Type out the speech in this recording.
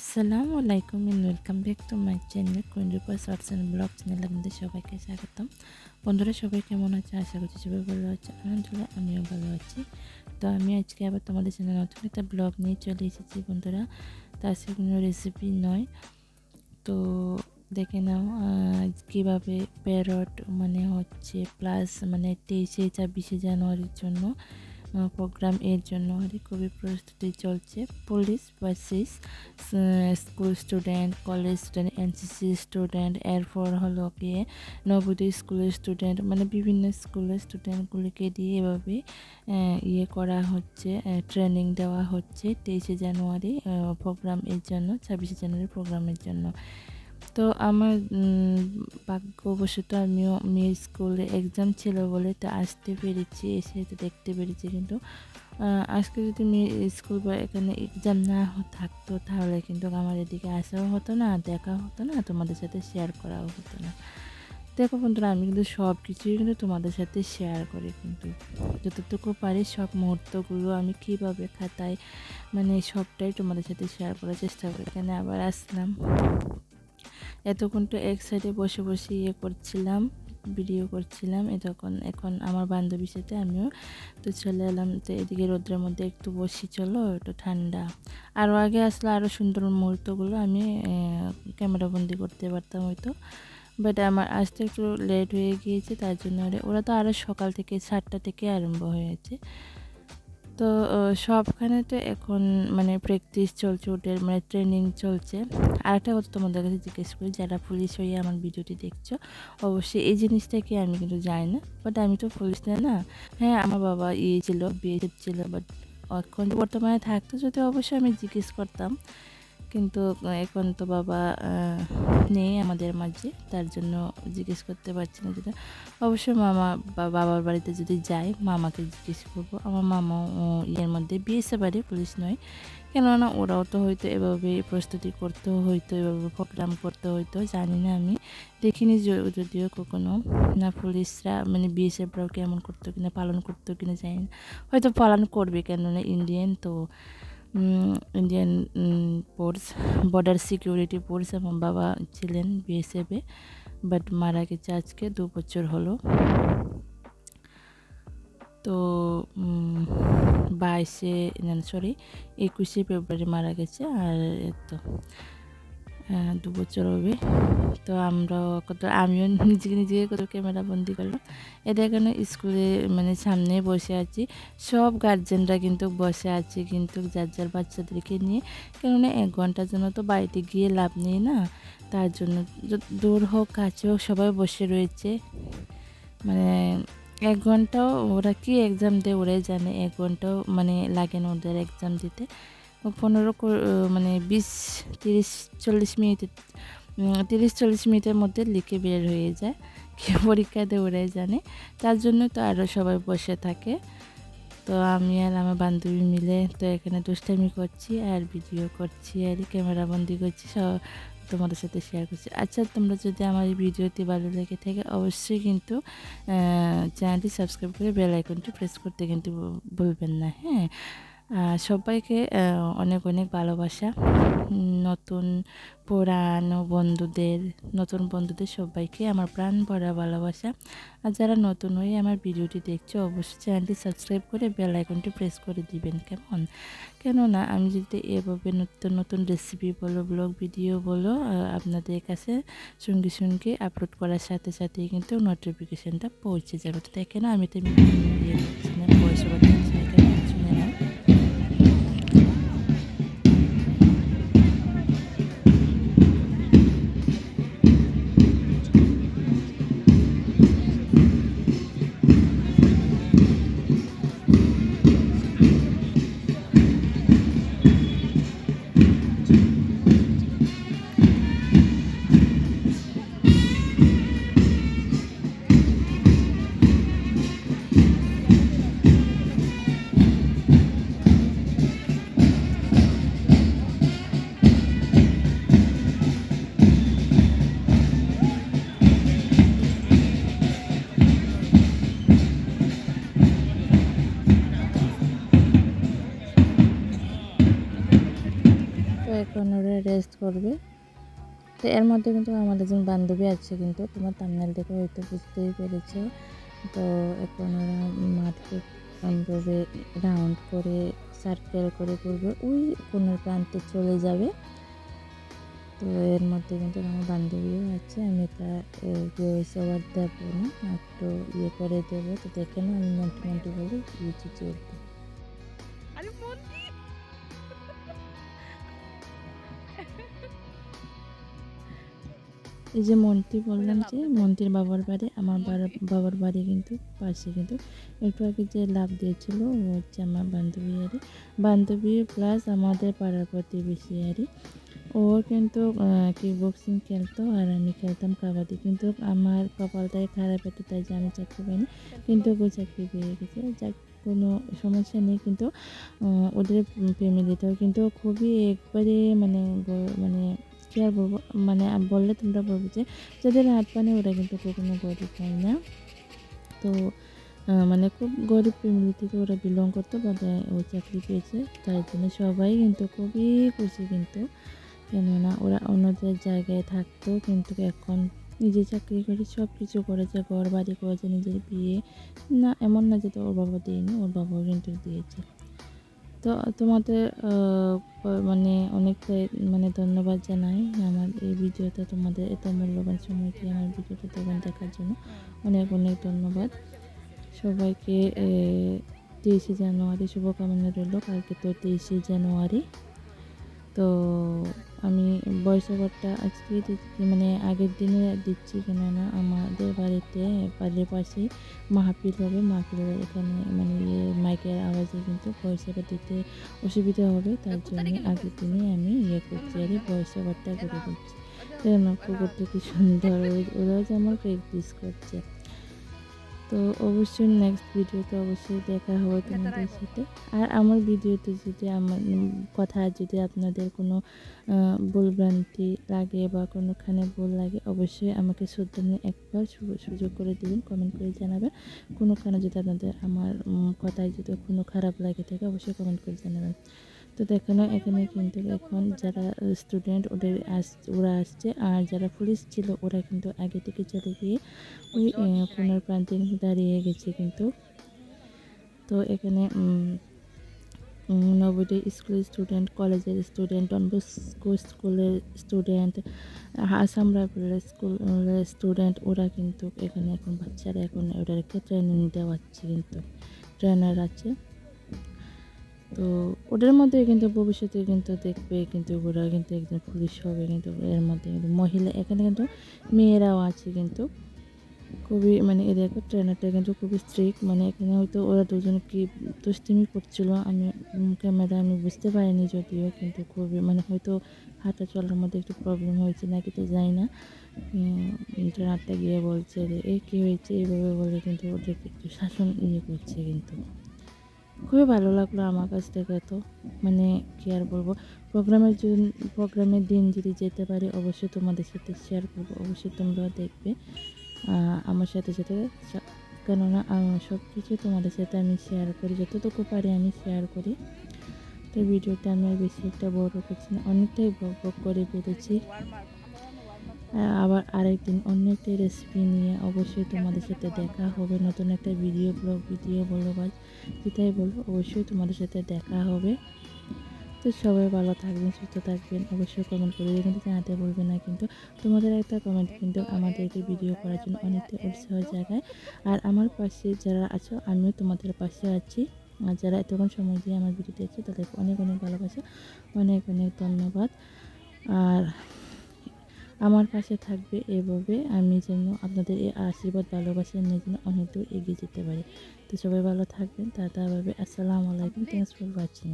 আসসালামু আলাইকুম and welcome back to my channel কুইন্ডুপার shorts and blog channel আপনাদের সবাইকে স্বাগতম। বন্ধুরা, সবাই কেমন আছে? আশা করছি সবাই ভালো আছে। আলহামদুলিল্লাহ, আমিও ভালো আছি। তো আমি আজকে আবার তোমাদের চ্যানেল নতুন একটা ব্লগ নিয়ে চলে এসেছি বন্ধুরা। তা সে কোনো রেসিপি নয়। তো দেখে নাও কীভাবে প্যারট মানে হচ্ছে প্লাস মানে তেইশে ছাব্বিশে জানুয়ারির জন্য প্রোগ্রাম এর জন্য আর খুবই প্রস্তুতি চলছে। পুলিশ বাসিস school student, college student, NCC student এরপর হলো গিয়ে নবোদয় স্কুলের স্টুডেন্ট মানে বিভিন্ন স্কুলের স্টুডেন্টগুলিকে দিয়ে এভাবে ইয়ে করা হচ্ছে ট্রেনিং দেওয়া হচ্ছে তেইশে জানুয়ারি প্রোগ্রাম এর জন্য, ছাব্বিশে জানুয়ারি প্রোগ্রামের জন্য। তো আমার ভাগ্যবশত আমিও মেয়ের স্কুলে এক্সাম ছিল বলে তো আসতে পেরেছি, এসে তো দেখতে পেরেছি কিন্তু আজকে যদি মেয়ের স্কুল বা এখানে এক্সাম না থাকতো তাহলে কিন্তু আমার এদিকে আসাও হতো না দেখা হতো না, তোমাদের সাথে শেয়ার করাও হতো না। দেখো বন্ধুরা, আমি কিন্তু সব কিছুই কিন্তু তোমাদের সাথে শেয়ার করি কিন্তু, যতটুকু পারি সব মুহূর্তগুলো আমি কীভাবে খাতায় মানে সবটাই তোমাদের সাথে শেয়ার করার চেষ্টা করি। এখানে আবার আসলাম? এতক্ষণ তো এক সাইডে বসে বসে ইয়ে করছিলাম ভিডিও করছিলাম তখন, এখন আমার বান্ধবীর সাথে আমিও তো চলে এলাম। তো এদিকে রোদ্রের মধ্যে একটু বসি, চলো একটু ঠান্ডা। আরও আগে আসলে আরও সুন্দর মুহূর্তগুলো আমি ক্যামেরা বন্দি করতে পারতাম হয়তো। বাট আমার আসতে একটু লেট হয়ে গিয়েছে, তার জন্য ওরা তো আরও সকাল থেকে সাতটা থেকে আরম্ভ হয়েছে। তো সবখানে তো এখন মানে প্র্যাকটিস চলছে, ওদের মানে ট্রেনিং চলছে। আর একটা কথা তোমাদের কাছে জিজ্ঞেস করি, যারা পুলিশ হয়ে আমার ভিডিওটি দেখছ, অবশ্যই এই জিনিসটাকে আমি কিন্তু জানি না বাট আমি তো পুলিশ না হ্যাঁ আমার বাবা ইয়ে ছিল বিয়ে ছিল বাট এখন বর্তমানে থাকতো যদি অবশ্যই আমি জিজ্ঞেস করতাম। কিন্তু এখন তো বাবা নেই আমাদের মাঝে, তার জন্য জিজ্ঞেস করতে পারছি না যেটা। অবশ্যই মামা বা বাবার বাড়িতে যদি যাই, মামাকে জিজ্ঞেস করব। আমার মামাও ইয়ের মধ্যে বিয়েছে বাড়ি, পুলিশ নয়। কেননা ওরাও তো হয়তো এভাবে প্রস্তুতি করতেও হয়তো এভাবে প্রোগ্রাম করতে হয়তো জানি না আমি। দেখিনি যদিও কখনো। না পুলিশরা মানে বিএসএফরাও কেমন করতো কিনা, পালন করতো কিনা জানি না। হয়তো পালন করবে কেননা ইন্ডিয়ান, তো Indian force border security force এবং বাবা ছিলেন বিএসএফে বাট মারা গেছে আজকে, দু বছর হলো। তো বাইশে সরি একুশে ফেব্রুয়ারি মারা গেছে, আর তো দু বছর হবে। তো আমরা কত, আমিও নিজেকে নিজেকে কত ক্যামেরা বন্দি করলাম। এটা এখানে স্কুলে মানে সামনে বসে আছি। সব গার্জেনরা কিন্তু বসে আছে কিন্তু যার যার বাচ্চাদেরকে নিয়ে। কেননা এক ঘণ্টার জন্য তো বাড়িতে গিয়ে লাভ নেই না। তার জন্য দূর হোক, কাছে হোক সবাই বসে রয়েছে। মানে এক ঘন্টাও ওরা কি এক্সাম দেয় ওরাই জানে। এক ঘন্টাও মানে লাগে না ওদের এক্সাম দিতে। পনেরো মানে বিশ, তিরিশ, চল্লিশ মিনিট তিরিশ, চল্লিশ মিনিটের মধ্যে লিখে বের হয়ে যায় কে পরীক্ষা দিয়ে ওরাই জানে। তার জন্য তো আরও সবাই বসে থাকে। তো আমি আর আমার বান্ধবী মিলে তো এখানে দুষ্টামি করছি আর ভিডিও করছি আর ক্যামেরা বন্দি করছি, সব তোমাদের সাথে শেয়ার করছি। আচ্ছা তোমরা যদি আমার এই ভিডিওটি ভালো লেগে থাকে, অবশ্যই কিন্তু চ্যানেলটি সাবস্ক্রাইব করে বেল আইকনটি প্রেস করতে কিন্তু ভুলবেন না হ্যাঁ? সবাইকে অনেক অনেক ভালোবাসা। নতুন পুরানো বন্ধুদের, নতুন বন্ধুদের সবাইকে আমার প্রাণ ভরা ভালোবাসা। আর যারা নতুন হয়ে আমার ভিডিওটি দেখছ, অবশ্যই চ্যানেলটি সাবস্ক্রাইব করে বেল আইকনটি প্রেস করে দিবেন কেমন? কেননা, আমি যদি এভাবে নতুন নতুন রেসিপি বলো ব্লগ ভিডিও বলো আপনাদের কাছে সঙ্গে সঙ্গে আপলোড করার সাথে সাথেই কিন্তু নোটিফিকেশানটা পৌঁছে যাবে। তো দেখেন আমি তো করছি না পয়সা এখন ওরা রেস্ট করবে। তো এর মধ্যে কিন্তু আমার একজন বান্ধবী আছে কিন্তু, তোমার তামিল দেখে হয়তো বুঝতেই পেরেছ। তো এখন ওরা মাঠকে ভাবে রাউন্ড করে সার্কেল করে করবে, ওই কোনো প্রান্তে চলে যাবে। তো এর মধ্যে কিন্তু আমার বান্ধবীও আছে, আমি তা ভয়েস দেবো না, একটু ইয়ে করে দেবো। তো দেখে না আমি মন্টি মন্টি বলে ইউটি চলবো। এই যে মন্ত্রী বললাম যে মন্ত্রীর বাবার বাড়ি আমার বাবার- বাবার বাড়ি কিন্তু পাশে কিন্তু। একটু আগে যে লাভ দিয়েছিল ও হচ্ছে আমার বান্ধবী আরই বান্ধবী প্লাস আমাদের পাড়ার প্রতিবেশী আরই ও কিন্তু কিক বক্সিং খেলতো আর আমি খেলতাম কাবাডি। কিন্তু আমার কপালটাই খারাপ হতো তাই যে আমি চাকরি পাইনি। কিন্তু ও চাকরি পেয়ে গেছে। যাক কোনো সমস্যা নেই। কিন্তু ওদের ফ্যামিলিটাও কিন্তু খুবই একবারে মানে মানে আর বলব মানে বললে তোমরা বলব যে যাদের হাত পানে ওরা কিন্তু কখনো গরিব হয় না। তো মানে খুব গরিব ফ্যামিলি থেকে ওরা বিলং করতো বা ও চাকরি পেয়েছে তার জন্য সবাই কিন্তু খুবই খুশি কিন্তু। কেননা ওরা অন্যদের জায়গায় থাকতো কিন্তু এখন নিজে চাকরি করে সব কিছু করেছে ঘর বাড়ি করেছে, নিজের বিয়ে, না এমন না যে তো ওর বাবা দিয়নি, ওর বাবাও কিন্তু দিয়েছে। তো তোমাদের মানে অনেকটাই মানে ধন্যবাদ জানাই আমার এই ভিডিওটা তোমাদের এত মূল্যবান সময় দিয়ে আমার ভিডিওটা তখন দেখার জন্য। অনেক অনেক ধন্যবাদ। সবাইকে তেইশে জানুয়ারি শুভকামনা রইল। কালকে তো তেইশে জানুয়ারি। তো আমি ভয়েস ওভারটা আজকে দিচ্ছি মানে আগের দিনে দিচ্ছি কেননা আমাদের বাড়িতে বাড়ির পাশেই মাহফিল হবে। মাহফিলের এখানে মানে ইয়ে মাইকের আওয়াজে কিন্তু ভয়েস ওভার দিতে অসুবিধা হবে তার জন্য আগের দিনে আমি ইয়ে করছি আর ভয়েস ওভারটা করে দিচ্ছি। কেন কুকুরটা কি সুন্দর ওরাও যে আমার প্র্যাকটিস করছে। তো অবশ্যই নেক্সট ভিডিওতে অবশ্যই দেখা হবে তোমাদের সাথে। আর আমার ভিডিওতে যদি আমার কথা যদি আপনাদের কোনো ভুলভ্রান্তি লাগে বা কোনোখানে ভুল লাগে অবশ্যই আমাকে শ্রদ্ধা একবার সুযোগ করে দেবেন কমেন্ট করে জানাবেন। কোনোখানে যদি আপনাদের আমার কথায় যদি কোনো খারাপ লাগে থাকে অবশ্যই কমেন্ট করে জানাবেন। তো দেখানো এখানে কিন্তু এখন যারা স্টুডেন্ট ওদের আস, ওরা আসছে আর যারা পুলিশ ছিল ওরা কিন্তু আগে থেকে চলে গিয়ে ওই কোনার প্রান্তে দাঁড়িয়ে গেছে কিন্তু। তো এখানে নবোদয় স্কুলের স্টুডেন্ট কলেজের স্টুডেন্ট ডনবস্কো স্কুলের স্টুডেন্ট আসাম রাইফেলের স্কুলের স্টুডেন্ট ওরা কিন্তু এখানে এখন বাচ্চারা এখন ওদেরকে ট্রেনিং দেওয়াচ্ছে কিন্তু। ট্রেনার আছে। তো ওদের মধ্যে কিন্তু ভবিষ্যতে কিন্তু দেখবে কিন্তু ওরা কিন্তু একজন পুলিশ হবে কিন্তু এর মধ্যে কিন্তু মহিলা, এখানে কিন্তু মেয়েরাও আছে কিন্তু। খুবই মানে এদের একটা ট্রেনারটা কিন্তু খুবই স্ট্রিক্ট মানে এখানে হয়তো ওরা দুজন কি দুষ্টিমি করছিল, আমি ক্যামেরা আমি বুঝতে পারিনি যদিও, কিন্তু খুবই মানে হয়তো হাঁটা চলার মধ্যে একটু প্রবলেম হয়েছে নাকি তো জানি না। ট্রেনারটা গিয়ে বলছে এই কী হয়েছে? এইভাবে বলে কিন্তু ওদেরকে একটু শাসন ইয়ে করছে কিন্তু। খুবই ভালো লাগল আমার কাছ থেকে তো মানে কি আর বলব? প্রোগ্রামের জন্য প্রোগ্রামের দিন যদি যেতে পারি, অবশ্যই তোমাদের সাথে শেয়ার করব। অবশ্যই তোমরাও দেখবে। আমার সাথে সাথে কেননা সব কিছু তোমাদের সাথে আমি শেয়ার করি। যতটুকু পারি আমি শেয়ার করি। তো ভিডিওটা আমি বেশি একটা বড় করছি না, অনেকটাই বক করে ফেলেছি। আবার আরেকদিন অন্য একটা রেসিপি নিয়ে অবশ্যই তোমাদের সাথে দেখা হবে। নতুন একটা ভিডিও ব্লগ ভিডিও বলো বা যেটাই বলো, অবশ্যই তোমাদের সাথে দেখা হবে। তো সবাই ভালো থাকবেন, সুস্থ থাকবেন। অবশ্যই কমেন্ট করে দিয়ে কিন্তু জানাতে বলবে না কিন্তু। তোমাদের একটা কমেন্ট কিন্তু আমাদেরকে ভিডিও করার জন্য অনেকটা উৎসাহ জায়গায় আর আমার পাশে যারা আছো, আমিও তোমাদের পাশে আছি। আর যারা এতক্ষণ সময় দিয়ে আমার ভিডিও দেখছে, তাদেরকে অনেক অনেক ভালোবাসা, অনেক অনেক ধন্যবাদ। আর আমার পাশে থাকবে এভাবে আমি যেন আপনাদের এই আশীর্বাদ ভালোবাসা নিয়ে যেন অনেক দূর এগিয়ে যেতে পারি। তো সবাই ভালো থাকবেন ভাবে। আসসালামু আলাইকুম থ্যাংকস ফর ওয়াচিং